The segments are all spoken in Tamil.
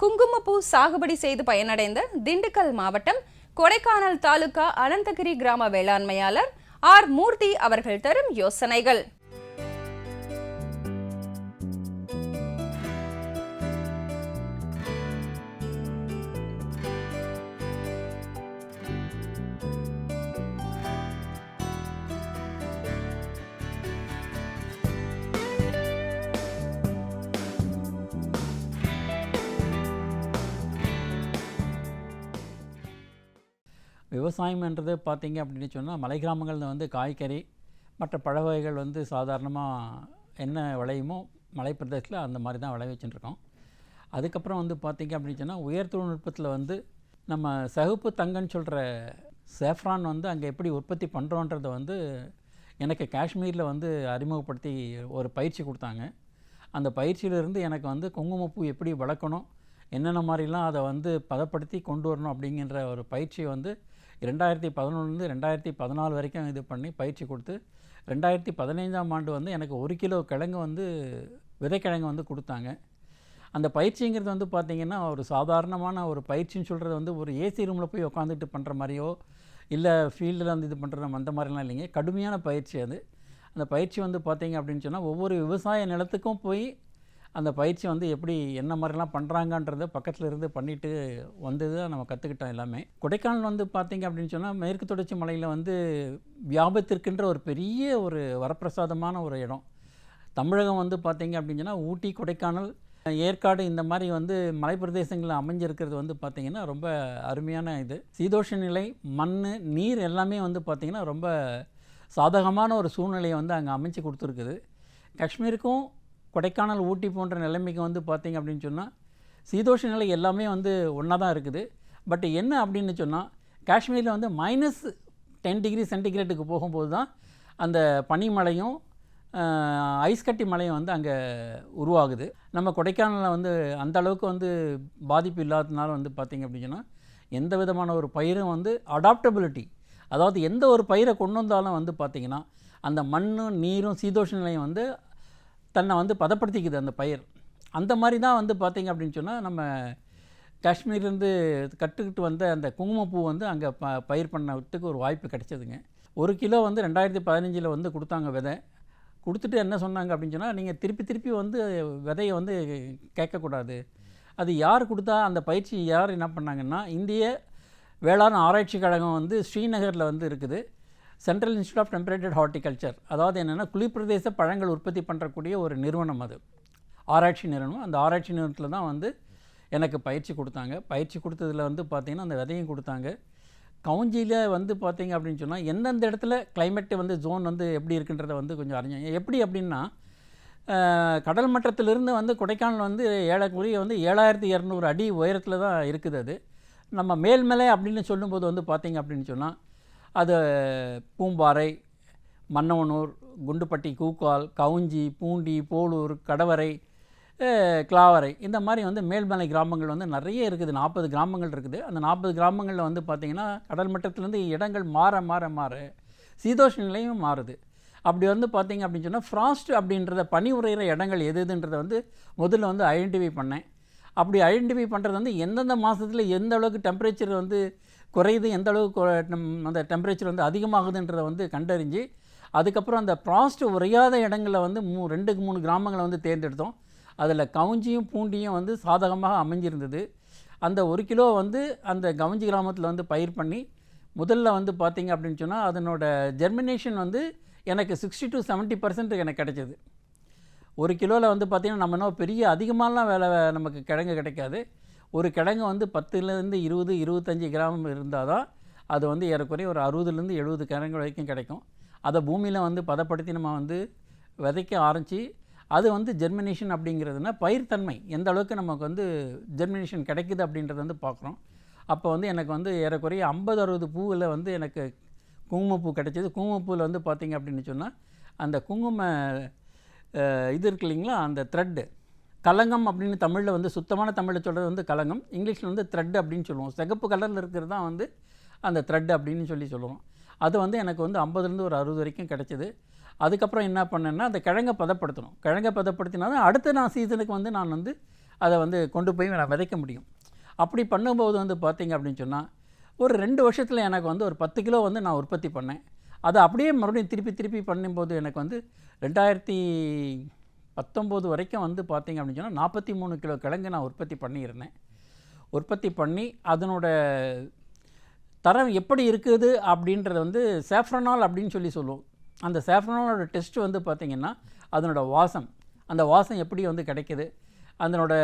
குங்குமப்பூ சாகுபடி செய்து பயனடைந்த திண்டுக்கல் மாவட்டம் கொடைக்கானல் தாலுகா அனந்தகிரி கிராம வேளாண்மையாளர் ஆர் மூர்த்தி அவர்கள் தரும் யோசனைகள். விவசாயம்ன்றது பார்த்தீங்க அப்படின்னு சொன்னால் மலை கிராமங்களில் வந்து காய்கறி மற்ற பழ வகைகள் வந்து சாதாரணமாக என்ன விளையுமோ மலை பிரதேசத்தில் அந்த மாதிரி தான் விளைவிச்சுட்டு அதுக்கப்புறம் வந்து பார்த்தீங்க அப்படின்னு சொன்னால் உயர் தொழில்நுட்பத்தில் வந்து நம்ம சகுப்பு தங்கன்னு சொல்கிற சேஃப்ரான் வந்து அங்கே எப்படி உற்பத்தி பண்ணுறோன்றதை வந்து எனக்கு காஷ்மீரில் வந்து அறிமுகப்படுத்தி ஒரு பயிற்சி கொடுத்தாங்க. அந்த பயிற்சியிலிருந்து எனக்கு வந்து குங்குமப்பூ எப்படி வளர்க்கணும் என்னென்ன மாதிரிலாம் அதை வந்து பதப்படுத்தி கொண்டு வரணும் அப்படிங்கிற ஒரு பயிற்சியை வந்து ரெண்டாயிரத்தி பதினொன்றுலேருந்து ரெண்டாயிரத்தி பதினாலு வரைக்கும் இது பண்ணி பயிற்சி கொடுத்து ரெண்டாயிரத்தி பதினைஞ்சாம் ஆண்டு வந்து எனக்கு ஒரு கிலோ கிழங்கு வந்து விதைக்கிழங்கு வந்து கொடுத்தாங்க. அந்த பயிற்சிங்கிறது வந்து பார்த்திங்கன்னா ஒரு சாதாரணமான ஒரு பயிற்சின்னு சொல்கிறது வந்து ஒரு ஏசி ரூமில் போய் உட்காந்துட்டு பண்ணுற மாதிரியோ இல்லை ஃபீல்டில் வந்து இது பண்ணுற அந்த மாதிரிலாம் இல்லைங்க. கடுமையான பயிற்சி அது. அந்த பயிற்சி வந்து பார்த்திங்க அப்படின்னு சொன்னால் ஒவ்வொரு விவசாய நிலத்துக்கும் போய் அந்த பயிற்சி வந்து எப்படி என்ன மாதிரிலாம் பண்ணுறாங்கன்றத பக்கத்தில் இருந்து பண்ணிட்டு வந்தது தான் நம்ம கற்றுக்கிட்டோம் எல்லாமே. கொடைக்கானல் வந்து பார்த்திங்க அப்படின்னு சொன்னால் மேற்கு தொடர்ச்சி மலையில் வந்து வியாபத்திற்கின்ற ஒரு பெரிய ஒரு வரப்பிரசாதமான ஒரு இடம். தமிழகம் வந்து பார்த்திங்க அப்படின்னு சொன்னால் ஊட்டி கொடைக்கானல் ஏற்காடு இந்த மாதிரி வந்து மலைப்பிரதேசங்களில் அமைஞ்சிருக்கிறது வந்து பார்த்திங்கன்னா ரொம்ப அருமையான இது. சீதோஷ நிலை மண் நீர் எல்லாமே வந்து பார்த்திங்கன்னா ரொம்ப சாதகமான ஒரு சூழ்நிலையை வந்து அங்கே அமைச்சு கொடுத்துருக்குது. காஷ்மீருக்கும் கொடைக்கானல் ஊட்டி போன்ற நிலைமைக்கு வந்து பார்த்திங்க அப்படின்னு சொன்னால் சீதோஷ நிலை எல்லாமே வந்து ஒன்றா தான் இருக்குது. பட் என்ன அப்படின்னு சொன்னால் காஷ்மீரில் வந்து மைனஸ் டென் டிகிரி சென்டிகிரேட்டுக்கு போகும்போது தான் அந்த பனிமலையும் ஐஸ்கட்டி ஐஸ் கட்டி மலையும் வந்து அங்கே உருவாகுது. நம்ம கொடைக்கானலில் வந்து அந்த அளவுக்கு வந்து பாதிப்பு இல்லாததுனால வந்து பார்த்திங்க அப்படின்னு சொன்னால் எந்த விதமான ஒரு பயிரும் வந்து அடாப்டபிலிட்டி அதாவது எந்த ஒரு பயிரை கொண்டு வந்தாலும் வந்து பார்த்திங்கன்னா அந்த மண்ணும் நீரும் சீதோஷ நிலையும் வந்து தன்னை வந்து பதப்படுத்திக்குது அந்த பயிர். அந்த மாதிரி தான் வந்து பார்த்திங்க அப்படின்னு சொன்னால் நம்ம காஷ்மீர்லேருந்து கற்றுக்கிட்டு வந்த அந்த குங்குமப்பூ வந்து அங்கே ப பயிர் பண்ணத்துக்கு ஒரு வாய்ப்பு கிடைச்சதுங்க. ஒரு கிலோ வந்து ரெண்டாயிரத்தி பதினஞ்சில் வந்து கொடுத்தாங்க விதை. கொடுத்துட்டு என்ன சொன்னாங்க அப்படின்னு சொன்னால் நீங்கள் திருப்பி திருப்பி வந்து விதையை வந்து கேட்கக்கூடாது. அது யார் கொடுத்தா அந்த பயிற்சி யார் என்ன பண்ணாங்கன்னா இந்திய வேளாண் ஆராய்ச்சி கழகம் வந்து ஸ்ரீநகரில் வந்து இருக்குது. Central institute of temperate horticulture அதாவது என்னென்னா குளிர்பிரதேச பழங்கள் உற்பத்தி பண்ணுறக்கூடிய ஒரு நிறுவனம் அது. ஆராய்ச்சி நிறுவனம். அந்த ஆராய்ச்சி நிறுவனத்தில் தான் வந்து எனக்கு பயிற்சி கொடுத்தாங்க. பயிற்சி கொடுத்ததில் வந்து பார்த்திங்கன்னா அந்த விதையும் கொடுத்தாங்க. கவுஞ்சியில் வந்து பார்த்திங்க அப்படின்னு சொன்னால் எந்தெந்த இடத்துல கிளைமேட்டு வந்து ஜோன் வந்து எப்படி இருக்குன்றதை வந்து கொஞ்சம் அறிஞ்சாங்க எப்படி அப்படின்னா கடல் மட்டத்திலிருந்து வந்து கொடைக்கானல் வந்து ஏழக்குரிய வந்து ஏழாயிரத்தி இரநூறு அடி உயரத்தில் தான் இருக்குது அது. நம்ம மேல்மலை அப்படின்னு சொல்லும்போது வந்து பார்த்திங்க அப்படின்னு சொன்னால் அது பூம்பாறை மன்னவனூர் குண்டுப்பட்டி கூக்கால் கவுஞ்சி பூண்டி போலூர் கடவரை கிளாவரை இந்த மாதிரி வந்து மேல்மலை கிராமங்கள் வந்து நிறைய இருக்குது. நாற்பது கிராமங்கள் இருக்குது. அந்த நாற்பது கிராமங்களில் வந்து பார்த்திங்கன்னா கடல் மட்டத்திலேருந்து இடங்கள் மாற மாற மாற சீதோஷ நிலையும் மாறுது. அப்படி வந்து பார்த்தீங்க அப்படின்னு சொன்னால் ஃப்ராஸ்ட் அப்படின்றத பனி உறையிற இடங்கள் எது எதுன்றதை வந்து முதல்ல வந்து ஐடென்டிஃபை பண்ணேன். அப்படி ஐடென்டிஃபை பண்ணுறது வந்து எந்தெந்த மாதத்தில் எந்த அளவுக்கு டெம்பரேச்சர் வந்து குறையுது எந்த அளவுக்கு அந்த டெம்பரேச்சர் வந்து அதிகமாகுதுன்றதை வந்து கண்டறிஞ்சு அதுக்கப்புறம் அந்த ப்ராஸ்ட் உறையாத இடங்களில் வந்து மூ ரெண்டுக்கு மூணு கிராமங்களை வந்து தேர்ந்தெடுத்தோம். அதில் கவுஞ்சியும் பூண்டியும் வந்து சாதகமாக அமைஞ்சிருந்தது. அந்த ஒரு கிலோ வந்து அந்த கவுஞ்சி கிராமத்தில் வந்து பயிர் பண்ணி முதல்ல வந்து பார்த்தீங்க அப்படின்னு சொன்னால் அதனோட ஜெர்மினேஷன் வந்து எனக்கு சிக்ஸ்டி டு செவன்ட்டி பர்சன்ட் எனக்கு கிடைச்சது. ஒரு கிலோவில் வந்து பார்த்திங்கன்னா நம்ம என்ன பெரிய அதிகமாலாம் வேலை நமக்கு கிழங்கு கிடைக்காது. ஒரு கிழங்கு வந்து பத்துலேருந்து இருபது இருபத்தஞ்சி கிராம் இருந்தால் தான் அது வந்து ஏறக்குறைய ஒரு அறுபதுலேருந்து எழுபது கிழங்கு வரைக்கும் கிடைக்கும். அதை பூமியில் வந்து பதப்படுத்தி நம்ம வந்து விதைக்க ஆரம்பித்து அது வந்து ஜெர்மினேஷன் அப்படிங்கிறதுனா பயிர்த்தன்மை எந்த அளவுக்கு நமக்கு வந்து ஜெர்மினேஷன் கிடைக்குது அப்படின்றத வந்து பார்க்குறோம். அப்போ வந்து எனக்கு வந்து ஏறக்குறைய ஐம்பது அறுபது பூவில் வந்து எனக்கு குங்குமப்பூ கிடைச்சிது. குங்குமப்பூவில் வந்து பார்த்திங்க அப்படின்னு சொன்னால் அந்த குங்கும இது இருக்கு இல்லைங்களா? அந்த த்ரெட்டு கலங்கம் அப்படின்னு தமிழில் வந்து சுத்தமான தமிழில் சொல்கிறது வந்து கலங்கம். இங்கிலீஷில் வந்து த்ரெட் அப்படின்னு சொல்லுவோம். சிகப்பு கலரில் இருக்கிறது தான் வந்து அந்த த்ரெட் அப்படின்னு சொல்லி சொல்லுவோம். அது வந்து எனக்கு வந்து ஐம்பதுலேருந்து ஒரு அறுபது வரைக்கும் கிடச்சிது. அதுக்கப்புறம் என்ன பண்ணேன்னா அந்த கிழங்கை பதப்படுத்தணும். கிழங்கை பதப்படுத்தினா தான் அடுத்த நான் சீசனுக்கு வந்து நான் வந்து அதை வந்து கொண்டு போய் நான் விதைக்க முடியும். அப்படி பண்ணும்போது வந்து பார்த்திங்க அப்படின்னு சொன்னால் ஒரு ரெண்டு வருஷத்தில் எனக்கு வந்து ஒரு பத்து கிலோ வந்து நான் உற்பத்தி பண்ணேன். அதை அப்படியே மறுபடியும் திருப்பி திருப்பி பண்ணும்போது எனக்கு வந்து ரெண்டாயிரத்தி பத்தொம்போது வரைக்கும் வந்து பார்த்தீங்க அப்படின்னு சொன்னால் நாற்பத்தி மூணு கிலோ கிழங்கு நான் உற்பத்தி பண்ணியிருந்தேன். உற்பத்தி பண்ணி அதனோட தரம் எப்படி இருக்குது அப்படின்றத வந்து சேஃப்ரனால் அப்படின்னு சொல்லி சொல்லுவோம். அந்த சேஃப்ரனாலோட டெஸ்ட் வந்து பார்த்திங்கன்னா அதனோட வாசம் அந்த வாசம் எப்படி வந்து கிடைக்குது அதனோட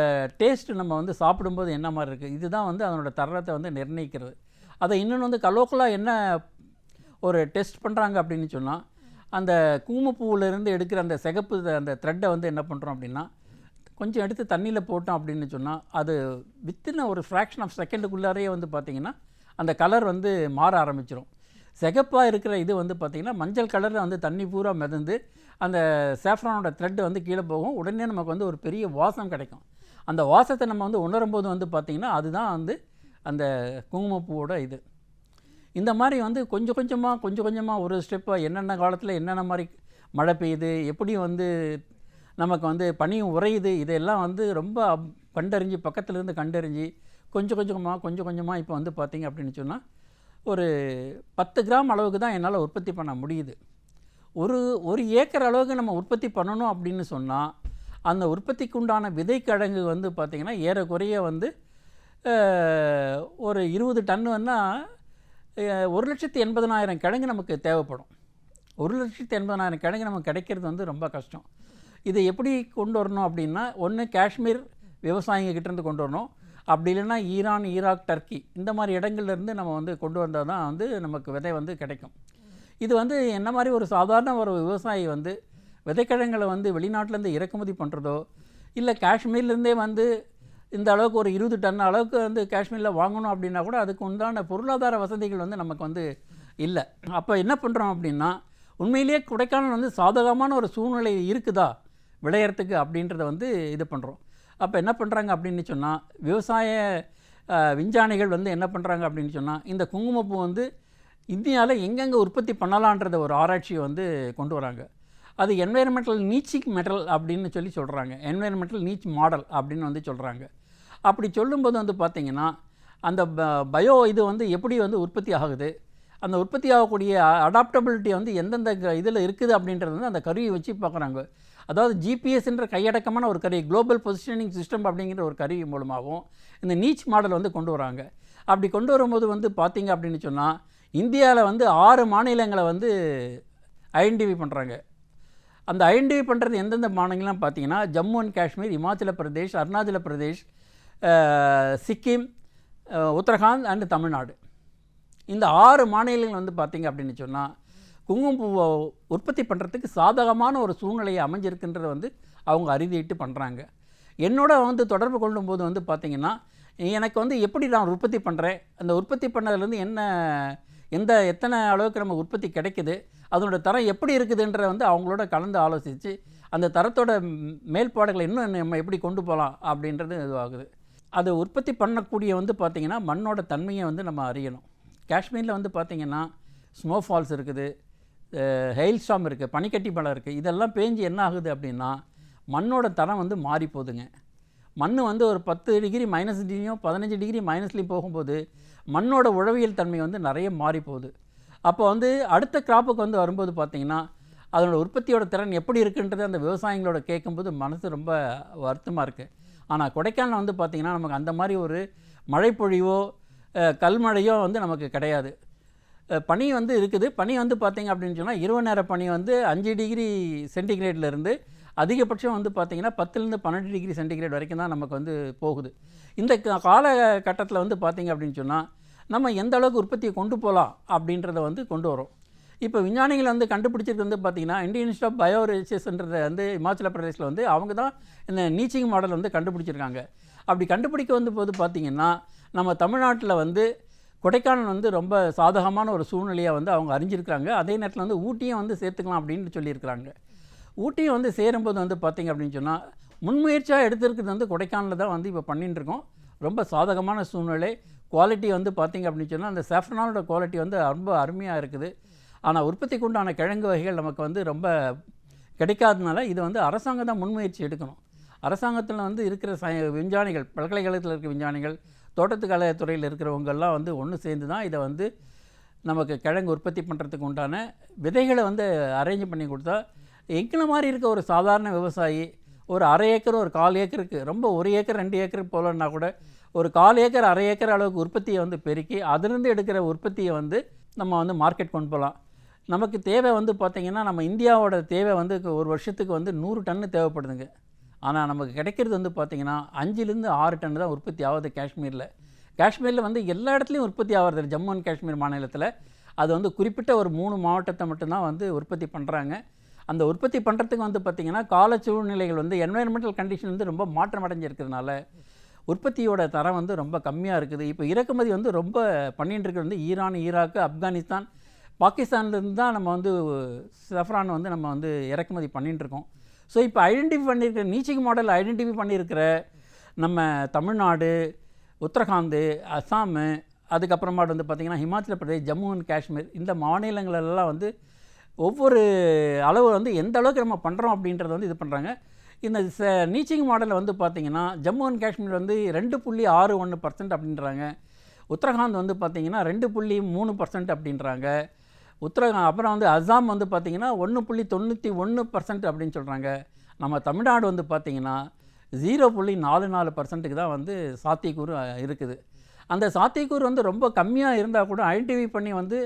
டேஸ்ட்டு நம்ம வந்து சாப்பிடும்போது என்ன மாதிரி இருக்குது இதுதான் வந்து அதனோட தரத்தை வந்து நிர்ணயிக்கிறது. அதை இன்னொன்று வந்து கலோக்கலாக என்ன ஒரு டெஸ்ட் பண்ணுறாங்க அப்படின்னு சொன்னால் அந்த கூமப்பூவிலேருந்து எடுக்கிற அந்த சிகப்பு அந்த த்ரெட்டை வந்து என்ன பண்ணுறோம் அப்படின்னா கொஞ்சம் எடுத்து தண்ணியில் போட்டோம் அப்படின்னு சொன்னால் அது வித்தின் ஒரு ஃப்ராக்ஷன் ஆஃப் செகண்டுக்குள்ளாரையே வந்து பார்த்திங்கன்னா அந்த கலர் வந்து மாற ஆரம்பிச்சிடும் சிகப்பாக இருக்கிற இது வந்து பார்த்திங்கன்னா மஞ்சள் கலரில் வந்து தண்ணி பூரா மிதந்து அந்த சேஃப்ரானோட த்ரெட் வந்து கீழே போகும். உடனே நமக்கு வந்து ஒரு பெரிய வாசம் கிடைக்கும். அந்த வாசத்தை நம்ம வந்து உணரும்போது வந்து பார்த்திங்கன்னா அதுதான் வந்து அந்த குங்குமப்பூவோட இது. இந்த மாதிரி வந்து கொஞ்சம் கொஞ்சமாக கொஞ்சம் கொஞ்சமாக ஒரு ஸ்டெப்பாக என்னென்ன காலத்தில் என்னென்ன மாதிரி மழை பெய்யுது எப்படி வந்து நமக்கு வந்து பனியும் உறையுது இதெல்லாம் வந்து ரொம்ப அப்- கண்டறிஞ்சு பக்கத்துலேருந்து கண்டறிஞ்சு கொஞ்சம் கொஞ்சமாக கொஞ்சம் கொஞ்சமாக இப்போ வந்து பார்த்திங்க அப்படின்னு சொன்னால் ஒரு பத்து கிராம் அளவுக்கு தான் என்னால் உற்பத்தி பண்ண முடியுது. ஒரு ஒரு ஏக்கர் அளவுக்கு நம்ம உற்பத்தி பண்ணணும் அப்படின்னு சொன்னால் அந்த உற்பத்திக்கு உண்டான விதைக்கிழங்கு வந்து பார்த்திங்கன்னா ஏறக்குறைய வந்து ஒரு இருபது டன்னுன்னா ஒரு லட்சத்து எண்பதனாயிரம் கிழங்கு நமக்கு தேவைப்படும். ஒரு லட்சத்து எண்பதனாயிரம் கிழங்கு நமக்கு கிடைக்கிறது வந்து ரொம்ப கஷ்டம். இதை எப்படி கொண்டு வரணும் அப்படின்னா ஒன்று காஷ்மீர் விவசாயிங்க கிட்டேருந்து கொண்டு வரணும். அப்படி இல்லைன்னா ஈரான் ஈராக் டர்க்கி இந்த மாதிரி இடங்கள்லேருந்து நம்ம வந்து கொண்டு வந்தால் தான் வந்து நமக்கு விதை வந்து கிடைக்கும். இது வந்து என்ன மாதிரி ஒரு சாதாரண ஒரு விவசாயி வந்து விதைக்கிழங்களை வந்து வெளிநாட்டிலேருந்து இறக்குமதி பண்ணுறதோ இல்லை காஷ்மீர்லேருந்தே வந்து இந்த அளவுக்கு ஒரு இருபது டன் அளவுக்கு வந்து காஷ்மீரில் வாங்கணும் அப்படின்னா கூட அதுக்கு உண்டான பொருளாதார வசதிகள் வந்து நமக்கு வந்து இல்லை. அப்போ என்ன பண்ணுறோம் அப்படின்னா உண்மையிலேயே கொடைக்கானல் வந்து சாதகமான ஒரு சூழ்நிலை இருக்குதா விளையறதுக்கு அப்படின்றத வந்து இது பண்ணுறோம் அப்போ என்ன பண்ணுறாங்க அப்படின்னு சொன்னால் விவசாய விஞ்ஞானிகள் வந்து என்ன பண்ணுறாங்க அப்படின்னு சொன்னால் இந்த குங்குமப்பூ வந்து இந்தியாவில் எங்கெங்கே உற்பத்தி பண்ணலான்றத ஒரு ஆராய்ச்சியை வந்து கொண்டு வராங்க. அது என்வைரன்மெண்டல் நீச்சிக் மெட்டல் அப்படின்னு சொல்லி சொல்கிறாங்க என்வைரன்மெண்டல் நீச் மாடல் அப்படின்னு வந்து சொல்கிறாங்க அப்படி சொல்லும்போது வந்து பார்த்திங்கன்னா அந்த பயோ இது வந்து எப்படி வந்து உற்பத்தி ஆகுது? அந்த உற்பத்தி ஆகக்கூடிய அடாப்டபிலிட்டி வந்து எந்தெந்த இதில் இருக்குது அப்படின்றது வந்து அந்த கருவியை வச்சு பார்க்குறாங்க. அதாவது ஜிபிஎஸ்ன்ற கையடக்கமான ஒரு கருவி குளோபல் பொசிஷனிங் சிஸ்டம் அப்படிங்கிற ஒரு கருவி மூலமாகவும் இந்த நீச் மாடல் வந்து கொண்டு வராங்க. அப்படி கொண்டு வரும்போது வந்து பார்த்தீங்க அப்படின்னு சொன்னால் இந்தியாவில் வந்து ஆறு மாநிலங்களை வந்து ஐடென்டிஃபை பண்ணுறாங்க அந்த ஐடென்டிஃபை பண்ணுறது எந்தெந்த மாநிலங்கள்லாம் பார்த்தீங்கன்னா ஜம்மு அண்ட் காஷ்மீர் இமாச்சல பிரதேஷ் அருணாச்சல பிரதேஷ் சிக்கிம் உத்தரகாண்ட் அண்டு தமிழ்நாடு. இந்த ஆறு மாநிலங்கள் வந்து பார்த்திங்க அப்படின்னு சொன்னால் குங்குமப்பூவை உற்பத்தி பண்ணுறதுக்கு சாதகமான ஒரு சூழ்நிலையை அமைஞ்சிருக்குன்றத வந்து அவங்க அறுதிட்டு பண்ணுறாங்க என்னோட வந்து தொடர்பு கொள்ளும்போது வந்து பார்த்திங்கன்னா எனக்கு வந்து எப்படி நான் உற்பத்தி பண்ணுறேன் அந்த உற்பத்தி பண்ணதுலேருந்து என்ன எந்த எத்தனை அளவுக்கு நம்ம உற்பத்தி கிடைக்குது அதனோட தரம் எப்படி இருக்குதுன்ற வந்து அவங்களோட கலந்து ஆலோசித்து அந்த தரத்தோட மேல்பாடுகளை இன்னும் நம்ம எப்படி கொண்டு போகலாம் அப்படின்றது இதுவாகுது. அதை உற்பத்தி பண்ணக்கூடிய வந்து பார்த்திங்கன்னா மண்ணோட தன்மையை வந்து நம்ம அறியணும். காஷ்மீரில் வந்து பார்த்திங்கன்னா ஸ்னோஃபால்ஸ் இருக்குது ஹெயில் ஸ்டாம் இருக்குது பனிக்கட்டி மலை இருக்குது இதெல்லாம் பேஞ்சு என்ன ஆகுது அப்படின்னா மண்ணோட தரம் வந்து மாறி போகுதுங்க. மண் வந்து ஒரு பத்து டிகிரி மைனஸ் டிகிரியும் பதினஞ்சு டிகிரி மைனஸ்லேயும் போகும்போது மண்ணோட உழவியல் தன்மை வந்து நிறைய மாறி போகுது. அப்போ வந்து அடுத்த கிராப்புக்கு வந்து வரும்போது பார்த்திங்கன்னா அதனோட உற்பத்தியோட திறன் எப்படி இருக்குன்றது அந்த விவசாயிகளோட கேட்கும்போது மனசு ரொம்ப வருத்தமாக இருக்குது ஆனால் கொடைக்கானல் வந்து பார்த்திங்கன்னா நமக்கு அந்த மாதிரி ஒரு மழைப்பொழிவோ கல்மழையோ வந்து நமக்கு கிடையாது. பனி வந்து இருக்குது. பனி வந்து பார்த்திங்க அப்படின்னு சொன்னால் இரவு நேர பனி வந்து அஞ்சு டிகிரி சென்டிகிரேட்லேருந்து அதிகபட்சம் வந்து பார்த்தீங்கன்னா பத்துலேருந்து பன்னெண்டு டிகிரி சென்டிகிரேட் வரைக்கும் தான் நமக்கு வந்து போகுது. இந்த கால காலகட்டத்தில் வந்து பார்த்திங்க அப்படின்னு சொன்னால் நம்ம எந்த அளவுக்கு உற்பத்தியை கொண்டு போகலாம் அப்படின்றத வந்து கொண்டு வரோம் இப்போ விஞ்ஞானிகள் வந்து கண்டுபிடிச்சிருக்கு வந்து பார்த்தீங்கன்னா இந்தியன் இன்ஸ்டியூட் ஆஃப் பயோ வந்து இமாச்சல பிரதேசில் வந்து அவங்க தான் இந்த நீச்சிங் மாடல் வந்து கண்டுபிடிச்சிருக்காங்க. அப்படி கண்டுபிடிக்க வந்து போது பார்த்தீங்கன்னா நம்ம தமிழ்நாட்டில் வந்து கொடைக்கானல் வந்து ரொம்ப சாதகமான ஒரு சூழ்நிலையை வந்து அவங்க அறிஞ்சிருக்கிறாங்க. அதே நேரத்தில் வந்து ஊட்டியும் வந்து சேர்த்துக்கலாம் அப்படின்னு சொல்லியிருக்கிறாங்க. ஊட்டியும் வந்து சேரும்போது வந்து பார்த்திங்க அப்படின்னு சொன்னால் முன்முயற்சியாக எடுத்திருக்கிறது வந்து கொடைக்கானலில் தான் வந்து இப்போ பண்ணிட்டுருக்கோம் ரொம்ப சாதகமான சூழ்நிலை. குவாலிட்டி வந்து பார்த்திங்க அப்படின்னு சொன்னால் அந்த சேஃப்ரனாலோட குவாலிட்டி வந்து ரொம்ப அருமையாக இருக்குது. ஆனால் உற்பத்திக்கு உண்டான கிழங்கு வகைகள் நமக்கு வந்து ரொம்ப கிடைக்காதனால இது வந்து அரசாங்கம் தான் முன்முயற்சி எடுக்கணும். அரசாங்கத்தில் வந்து இருக்கிற ச விஞ்ஞானிகள் பல்கலைக்கழகத்தில் இருக்கிற விஞ்ஞானிகள் தோட்டத்துக்கலை துறையில் இருக்கிறவங்கெல்லாம் வந்து ஒன்று சேர்ந்து தான் இதை வந்து நமக்கு கிழங்கு உற்பத்தி பண்ணுறதுக்கு உண்டான விதைகளை வந்து அரேஞ்ச் பண்ணி கொடுத்தா எங்களை மாதிரி இருக்க ஒரு சாதாரண விவசாயி ஒரு அரை ஏக்கர் ஒரு கால் ஏக்கருக்கு ரொம்ப ஒரு ஏக்கர் ரெண்டு ஏக்கர் போலன்னா கூட ஒரு கால் ஏக்கர் அரை ஏக்கர் அளவுக்கு உற்பத்தியை வந்து பெருக்கி அதிலிருந்து எடுக்கிற உற்பத்தியை வந்து நம்ம வந்து மார்க்கெட் கொண்டு போகலாம். நமக்கு தேவை வந்து பார்த்திங்கன்னா நம்ம இந்தியாவோட தேவை வந்து ஒரு வருஷத்துக்கு வந்து நூறு டன்னு தேவைப்படுதுங்க. ஆனால் நமக்கு கிடைக்கிறது வந்து பார்த்திங்கன்னா அஞ்சுலேருந்து ஆறு டன் தான் உற்பத்தி ஆகுது காஷ்மீரில். காஷ்மீரில் வந்து எல்லா இடத்துலையும் உற்பத்தி ஆகிறது ஜம்மு அண்ட் காஷ்மீர் மாநிலத்தில். அது வந்து குறிப்பிட்ட ஒரு மூணு மாவட்டத்தை மட்டும்தான் வந்து உற்பத்தி பண்ணுறாங்க அந்த உற்பத்தி பண்ணுறதுக்கு வந்து பார்த்திங்கன்னா கால சூழ்நிலைகள் வந்து என்வாயன்மெண்டல் கண்டிஷன் வந்து ரொம்ப மாற்றம் அடைஞ்சிருக்கிறதுனால உற்பத்தியோட தரம் வந்து ரொம்ப கம்மியாக இருக்குது. இப்போ இறக்குமதி வந்து ரொம்ப பண்ணிகிட்டு இருக்கிறது வந்து ஈரான் ஈராக்கு ஆப்கானிஸ்தான் பாகிஸ்தான்லேருந்து தான் நம்ம வந்து சஃப்ரான் வந்து நம்ம வந்து இறக்குமதி பண்ணிட்டு இருக்கோம் ஸோ இப்போ ஐடென்டிஃபை பண்ணியிருக்கிற நீச்சிங் மாடல் ஐடென்டிஃபை பண்ணியிருக்கிற நம்ம தமிழ்நாடு உத்தரகாந்து அஸ்ஸாமு அதுக்கப்புறமாட்டு வந்து பார்த்திங்கன்னா ஹிமாச்சல பிரதேஷ் ஜம்மு அண்ட் காஷ்மீர் இந்த மாநிலங்களெல்லாம் வந்து ஒவ்வொரு அளவு வந்து எந்த அளவுக்கு நம்ம பண்ணுறோம் அப்படின்றத வந்து இது பண்ணுறாங்க இந்த ச நீச்சிங் மாடலில் வந்து பார்த்திங்கன்னா ஜம்மு அண்ட் காஷ்மீர் வந்து ரெண்டு புள்ளி ஆறு ஒன்று பர்சன்ட் அப்படின்றாங்க. உத்தரகாண்ட் வந்து பார்த்திங்கன்னா ரெண்டு புள்ளி மூணு பர்சன்ட் அப்படின்றாங்க. உத்தரகா அப்புறம் வந்து அஸ்ஸாம் வந்து பார்த்திங்கன்னா ஒன்று புள்ளி தொண்ணூற்றி ஒன்று பர்சன்ட் அப்படின்னு சொல்கிறாங்க நம்ம தமிழ்நாடு வந்து பார்த்திங்கன்னா ஜீரோ புள்ளி நாலு நாலு பர்சன்ட்டுக்கு தான் வந்து சாத்தியக்கூறு இருக்குது. அந்த சாத்தியக்கூறு வந்து ரொம்ப கம்மியாக இருந்தால் கூட ஐடென்டிஃபை பண்ணி வந்து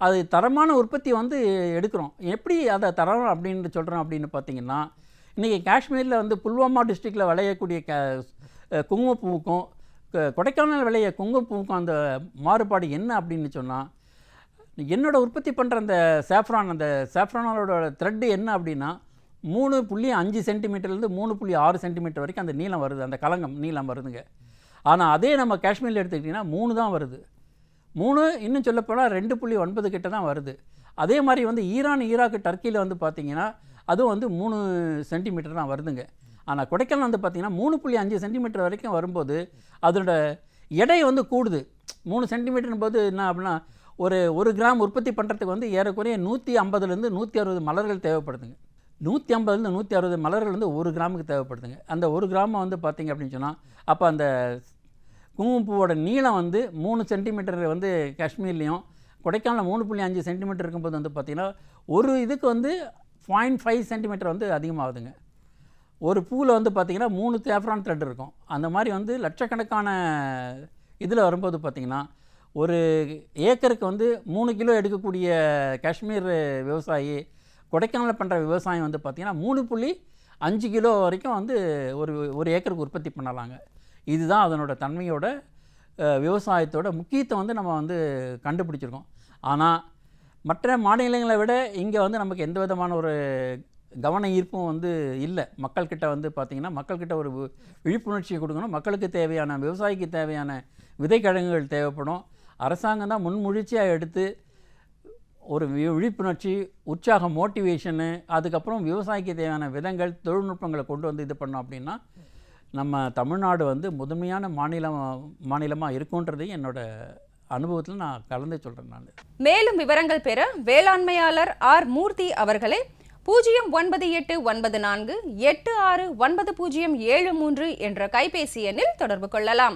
அது தரமான உற்பத்தி வந்து எடுக்கிறோம். எப்படி அதை தரம் அப்படின்னு சொல்கிறோம் அப்படின்னு பார்த்தீங்கன்னா இன்றைக்கி காஷ்மீரில் வந்து புல்வாமா டிஸ்ட்ரிக்டில் விளையக்கூடிய க குங்குமப்பூவுக்கும் க- கொடைக்கானல் விளைய குங்குமப்பூவுக்கும் அந்த மாறுபாடு என்ன அப்படின்னு சொன்னால் என்னோட உற்பத்தி பண்ணுற அந்த சாஃப்ரான் அந்த சாஃப்ரானோட த்ரெட்டு என்ன அப்படின்னா மூணு புள்ளி அஞ்சு சென்டிமீட்டர்லேருந்து மூணு புள்ளி ஆறு சென்டிமீட்டர் வரைக்கும் அந்த நீளம் வருது அந்த கலங்கம் நீளம் வருதுங்க. ஆனால் அதே நம்ம காஷ்மீரில் எடுத்துக்கிட்டிங்கன்னா மூணு தான் வருது. மூணு இன்னும் சொல்லப்போனால் ரெண்டு புள்ளி ஒன்பது கிட்ட தான் வருது. அதே மாதிரி வந்து ஈரான் ஈராக்கு டர்க்கியில் வந்து பார்த்திங்கன்னா அதுவும் வந்து மூணு சென்டிமீட்டர் தான் வருதுங்க. ஆனால் கொடைக்கானல் வந்து பார்த்திங்கன்னா மூணு புள்ளி அஞ்சு சென்டிமீட்டர் வரைக்கும் வரும்போது அதோட எடை வந்து கூடுது. மூணு சென்டிமீட்டர் போது என்ன அப்படின்னா ஒரு ஒரு கிராம் உற்பத்தி பண்ணுறதுக்கு வந்து ஏறக்குறைய நூற்றி ஐம்பதுலேருந்து நூற்றி அறுபது மலர்கள் தேவைப்படுதுங்க. நூற்றி ஐம்பதுலேருந்து நூற்றி அறுபது மலர்கள் வந்து ஒரு கிராமுக்கு தேவைப்படுதுங்க. அந்த ஒரு கிராமம் வந்து பார்த்திங்க அப்படின்னு சொன்னால் அப்போ அந்த குங்குமப்பூவோட நீளம் வந்து மூணு சென்டிமீட்டர் வந்து காஷ்மீர்லேயும் கொடைக்கானல் மூணு புள்ளி அஞ்சு சென்டிமீட்டர் இருக்கும்போது வந்து பார்த்திங்கன்னா ஒரு இதுக்கு வந்து பாயிண்ட் ஃபைவ் சென்டிமீட்டர் வந்து அதிகமாகுதுங்க. ஒரு பூவில் வந்து பார்த்திங்கன்னா மூணு தேஃப்ரான் த்ரெட் இருக்கும். அந்த மாதிரி வந்து லட்சக்கணக்கான இதில் வரும்போது பார்த்திங்கன்னா ஒரு ஏக்கருக்கு வந்து மூணு கிலோ எடுக்கக்கூடிய காஷ்மீர் விவசாயி கொடைக்கானலில் பண்ணுற விவசாயம் வந்து பார்த்திங்கன்னா மூணு புள்ளி அஞ்சு கிலோ வரைக்கும் வந்து ஒரு ஒரு ஏக்கருக்கு உற்பத்தி பண்ணலாங்க. இதுதான் அதனோட தன்மையோட விவசாயத்தோட முக்கியத்துவம் வந்து நம்ம வந்து கண்டுபிடிச்சிருக்கோம். ஆனால் மற்ற மாநிலங்களை விட இங்கே வந்து நமக்கு எந்த விதமான ஒரு கவன ஈர்ப்பும் வந்து இல்லை. மக்கள்கிட்ட வந்து பார்த்திங்கன்னா மக்கள்கிட்ட ஒரு விழிப்புணர்ச்சியை கொடுக்கணும். மக்களுக்கு தேவையான விவசாயிக்கு தேவையான விதைக்கிழங்குகள் தேவைப்படும். அரசாங்கம் தான் முன்முழிச்சியாக எடுத்து ஒரு விழிப்புணர்ச்சி உற்சாக மோட்டிவேஷனு அதுக்கப்புறம் விவசாயிக்கு தேவையான விதங்கள் தொழில்நுட்பங்களை கொண்டு வந்து இது பண்ணோம் அப்படின்னா நம்ம தமிழ்நாடு வந்து முதன்மையான மாநிலம் மாநிலமாக இருக்குன்றது என்னோட அனுபவத்தில் நான் கலந்து சொல்கிறேன் நான். மேலும் விவரங்கள் பெற வேளாண்மையாளர் ஆர். மூர்த்தி அவர்களை பூஜ்ஜியம் ஒன்பது எட்டு ஒன்பது நான்கு எட்டு ஆறு ஒன்பது பூஜ்ஜியம் ஏழு மூன்று என்ற கைபேசி எண்ணில் தொடர்பு கொள்ளலாம்.